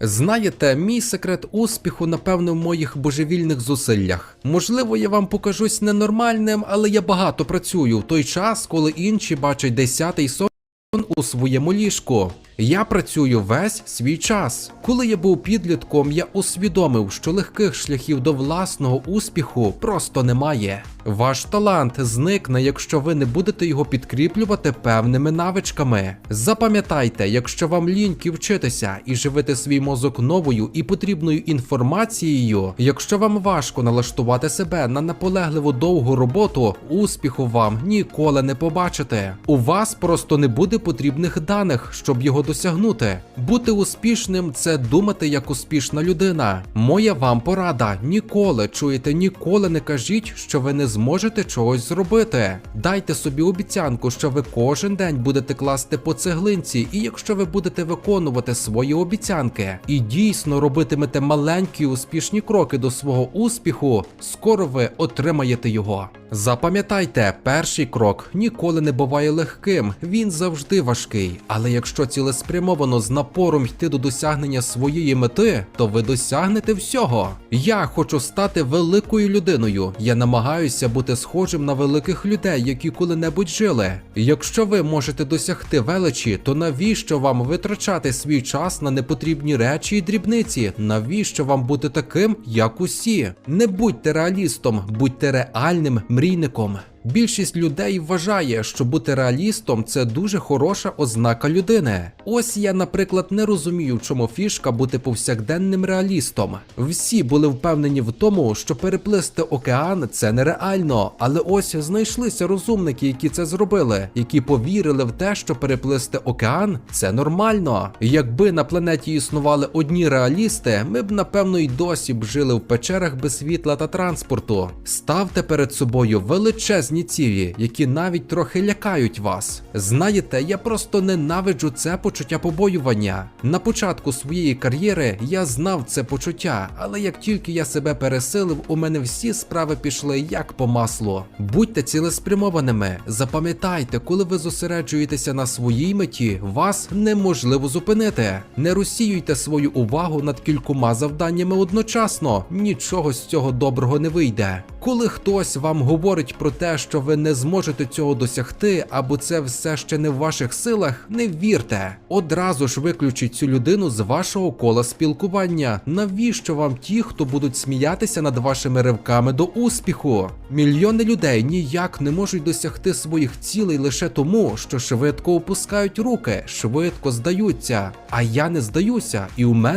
Знаєте, мій секрет успіху, напевно, в моїх божевільних зусиллях. Можливо, я вам покажусь ненормальним, але я багато працюю в той час, коли інші бачать десятий сон у своєму ліжку. Я працюю весь свій час. Коли я був підлітком, я усвідомив, що легких шляхів до власного успіху просто немає. Ваш талант зникне, якщо ви не будете його підкріплювати певними навичками. Запам'ятайте, якщо вам ліньки вчитися і живити свій мозок новою і потрібною інформацією, якщо вам важко налаштувати себе на наполегливу довгу роботу, успіху вам ніколи не побачите. У вас просто не буде потрібних даних, щоб його досягнути. Бути успішним це думати як успішна людина. Моя вам порада: ніколи чуєте, ніколи не кажіть, що ви не зможете чогось зробити. Дайте собі обіцянку, що ви кожен день будете класти по цеглинці, і якщо ви будете виконувати свої обіцянки і дійсно робитимете маленькі успішні кроки до свого успіху, скоро ви отримаєте його. Запам'ятайте, перший крок ніколи не буває легким, він завжди важкий. Але якщо цілеспрямовано з напором йти до досягнення своєї мети, то ви досягнете всього. Я хочу стати великою людиною. Я намагаюся бути схожим на великих людей, які коли-небудь жили. Якщо ви можете досягти величі, то навіщо вам витрачати свій час на непотрібні речі і дрібниці? Навіщо вам бути таким, як усі? Не будьте реалістом, будьте реальним мрійником. Більшість людей вважає, що бути реалістом це дуже хороша ознака людини. Ось я, наприклад, не розумію, чому фішка бути повсякденним реалістом. Всі були впевнені в тому, що переплисти океан це нереально, але ось знайшлися розумники, які це зробили, які повірили в те, що переплисти океан це нормально. Якби на планеті існували одні реалісти, ми б напевно й досі б жили в печерах без світла та транспорту. Ставте перед собою величезні цілі, які навіть трохи лякають вас. Знаєте, я просто ненавиджу це почуття побоювання. На початку своєї кар'єри я знав це почуття, але як тільки я себе пересилив, у мене всі справи пішли як по маслу. Будьте цілеспрямованими. Запам'ятайте, коли ви зосереджуєтеся на своїй меті, вас неможливо зупинити. Не розсіюйте свою увагу над кількома завданнями одночасно. Нічого з цього доброго не вийде. Коли хтось вам говорить про те, що ви не зможете цього досягти, або це все ще не в ваших силах, не вірте. Одразу ж виключіть цю людину з вашого кола спілкування. Навіщо вам ті, хто будуть сміятися над вашими ривками до успіху? Мільйони людей ніяк не можуть досягти своїх цілей лише тому, що швидко опускають руки, швидко здаються. А я не здаюся, і у мене.